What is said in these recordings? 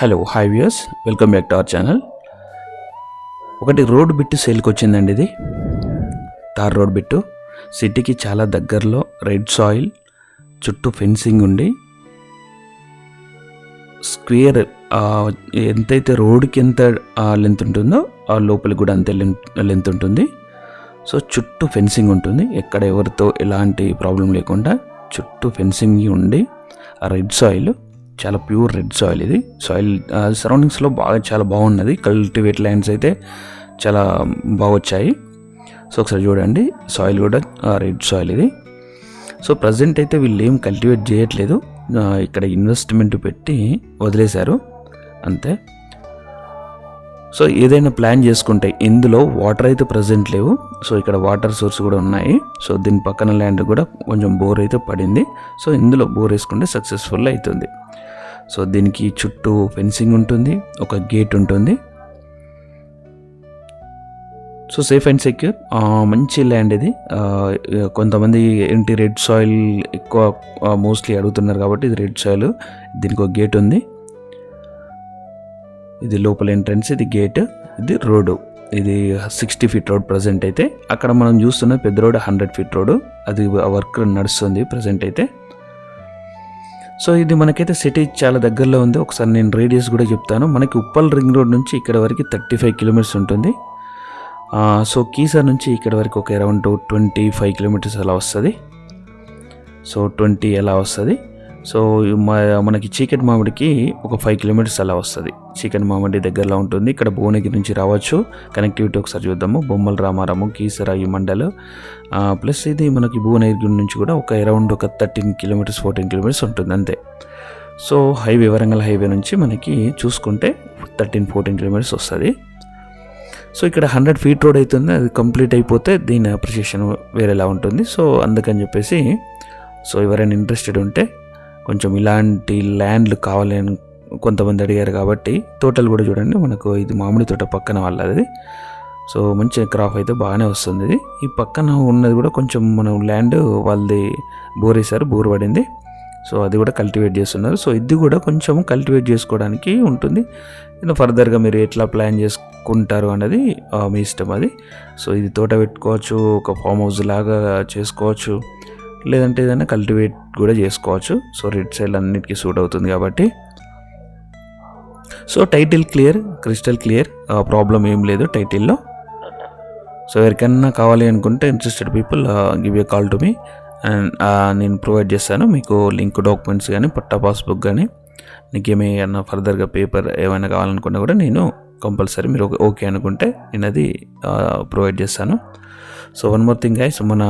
Hello hi viewers welcome back to our channel ఒకటి road bit సేల్కి వచ్చిందండి ఇది. Tar road bit. సిటీకి చాలా దగ్గరలో రెడ్ సాయిల్ చుట్టూ ఫెన్సింగ్ ఉండి స్క్వేర్ ఎంతైతే రోడ్కి ఎంత లెంత్ ఉంటుందో ఆ లోపలికి కూడా అంతే లెంత్ ఉంటుంది. సో చుట్టూ ఫెన్సింగ్ ఉంటుంది. ఎక్కడ ఎవరితో ఎలాంటి ప్రాబ్లం లేకుండా చుట్టూ ఫెన్సింగ్ ఉండి ఆ రెడ్ సాయిల్ చాలా ప్యూర్ రెడ్ సాయిల్ ఇది. సాయిల్ సరౌండింగ్స్లో బాగా చాలా బాగున్నది. కల్టివేట్ ల్యాండ్స్ అయితే చాలా బాగా వచ్చాయి సో ఒకసారి చూడండి. సాయిల్ కూడా రెడ్ సాయిల్ ఇది. సో ప్రజెంట్ అయితే వీళ్ళు ఏం కల్టివేట్ చేయట్లేదు. ఇక్కడ ఇన్వెస్ట్మెంట్ పెట్టి వదిలేశారు. అంతే. సో ఏదైనా ప్లాన్ చేసుకుంటే ఇందులో వాటర్ అయితే ప్రజెంట్ లేవు. సో ఇక్కడ వాటర్ సోర్స్ కూడా ఉన్నాయి. సో దీని పక్కన ల్యాండ్ కూడా కొంచెం బోర్ అయితే పడింది. సో ఇందులో బోర్ వేసుకుంటే సక్సెస్ఫుల్ అవుతుంది. సో దీనికి చుట్టూ ఫెన్సింగ్ ఉంటుంది. ఒక గేట్ ఉంటుంది. So safe and secure. మంచి ల్యాండ్ ఇది. కొంతమంది ఏంటి రెడ్ సాయిల్ ఎక్కువ మోస్ట్లీ అడుగుతున్నారు కాబట్టి ఇది రెడ్ సాయిల్. దీనికి ఒక గేట్ ఉంది. ఇది లోపల ఎంట్రన్స్ ఇది గేట్ ఇది రోడ్డు. ఇది సిక్స్టీ ఫీట్ రోడ్ ప్రజెంట్ అయితే. అక్కడ మనం చూస్తున్న పెద్ద రోడ్ హండ్రెడ్ ఫీట్ రోడ్ అది వర్క్ నడుస్తుంది ప్రజెంట్ అయితే. సో ఇది మనకైతే సిటీ చాలా దగ్గరలో ఉంది. ఒకసారి నేను రేడియస్ కూడా చెప్తాను. మనకి ఉప్పల్ రింగ్ రోడ్ నుంచి ఇక్కడ వరకు థర్టీ ఫైవ్ కిలోమీటర్స్ ఉంటుంది సో కీసర్ నుంచి ఇక్కడ వరకు ఒక అరౌండ్ ట్వంటీ ఫైవ్ కిలోమీటర్స్ అలా వస్తుంది. సో ట్వంటీ అలా వస్తుంది. సో మనకి చీకటి మామిడికి ఒక ఫైవ్ కిలోమీటర్స్ అలా వస్తుంది. చీకటి మామిడి దగ్గరలో ఉంటుంది. ఇక్కడ భువనగిరి నుంచి రావచ్చు. కనెక్టివిటీ ఒకసారి చూద్దాము. బొమ్మల రామారాము కీసరా ఈ మండలు ప్లస్ ఇది మనకి భువనగిరి నుంచి కూడా ఒక అరౌండ్ ఒక థర్టీన్ కిలోమీటర్స్ ఫోర్టీన్ కిలోమీటర్స్ ఉంటుంది. అంతే. సో హైవే వరంగల్ హైవే నుంచి మనకి చూసుకుంటే థర్టీన్ ఫోర్టీన్ కిలోమీటర్స్ వస్తుంది. సో ఇక్కడ హండ్రెడ్ ఫీట్ రోడ్ అవుతుంది. అది కంప్లీట్ అయిపోతే దీని అప్రిషియేషన్ వేరేలా ఉంటుంది. సో అందుకని చెప్పేసి సో ఎవరైనా ఇంట్రెస్టెడ్ ఉంటే కొంచెం ఇలాంటి ల్యాండ్లు కావాలని కొంతమంది అడిగారు కాబట్టి తోటలు కూడా చూడండి మనకు ఇది మామిడి తోట పక్కన వాళ్ళది. సో మంచి క్రాప్ అయితే బాగానే వస్తుంది. ఇది ఈ పక్కన ఉన్నది కూడా కొంచెం మనం ల్యాండ్ వాళ్ళది బోర్ వేసారు బోర్ పడింది. సో అది కూడా కల్టివేట్ చేస్తున్నారు. సో ఇది కూడా కొంచెం కల్టివేట్ చేసుకోవడానికి ఉంటుంది. ఫర్దర్గా మీరు ఎట్లా ప్లాన్ చేసుకుంటారు అన్నది మీ ఇష్టం అది. సో ఇది తోట పెట్టుకోవచ్చు ఒక ఫామ్ హౌస్ లాగా చేసుకోవచ్చు. లేదంటే ఏదైనా కల్టివేట్ కూడా చేసుకోవచ్చు. సో రెడ్ సైడ్ అన్నిటికీ సూట్ అవుతుంది కాబట్టి. So title clear crystal clear problem ఏం లేదు టైటిల్లో సో ఎవరికైనా కావాలి అనుకుంటే interested people give a call to me and నేను ప్రొవైడ్ చేస్తాను. మీకు లింక్ డాక్యుమెంట్స్ కానీ పట్టా పాస్బుక్ కానీ నీకు ఏమైనా ఫర్దర్గా పేపర్ ఏమైనా కావాలనుకున్నా కూడా నేను కంపల్సరీ మీరు ఓకే- ఓకే అనుకుంటే నేను అది ప్రొవైడ్ చేస్తాను. So one more thing guys మన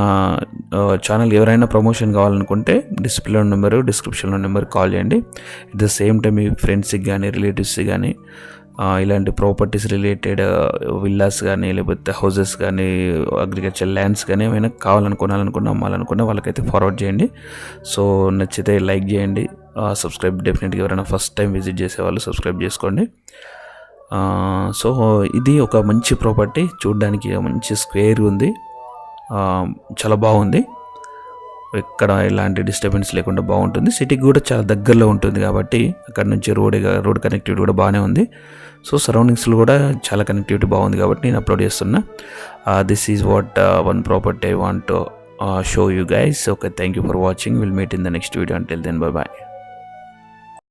ఛానల్ ఎవరైనా ప్రమోషన్ కావాలనుకుంటే డిస్ప్లేలో నెంబరు డిస్క్రిప్షన్లో నెంబర్ కాల్ చేయండి. ఎట్ ద సేమ్ టైం మీ ఫ్రెండ్స్కి కానీ రిలేటివ్స్కి కానీ ఇలాంటి ప్రాపర్టీస్ రిలేటెడ్ విల్లాస్ కానీ లేకపోతే హౌసెస్ కానీ అగ్రికల్చర్ ల్యాండ్స్ కానీ ఏమైనా కావాలనుకోవాలనుకున్నా అమ్మాలనుకున్నా వాళ్ళకైతే ఫార్వర్డ్ చేయండి. సో నచ్చితే లైక్ చేయండి. సబ్స్క్రైబ్ డెఫినెట్గా ఎవరైనా ఫస్ట్ టైం విజిట్ చేసే వాళ్ళు సబ్స్క్రైబ్ చేసుకోండి. సో ఇది ఒక మంచి ప్రాపర్టీ. చూడడానికి మంచి స్క్వేర్ ఉంది. చాలా బాగుంది. ఎక్కడ ఎలాంటి డిస్టర్బెన్స్ లేకుండా బాగుంటుంది. సిటీకి కూడా చాలా దగ్గరలో ఉంటుంది కాబట్టి అక్కడ నుంచి రోడ్ రోడ్ కనెక్టివిటీ కూడా బాగానే ఉంది. సో సరౌండింగ్స్లో కూడా చాలా కనెక్టివిటీ బాగుంది కాబట్టి నేను అప్లోడ్ చేస్తున్నా. This is what one property I want show you guys okay thank you for watching will meet in the next video until then bye bye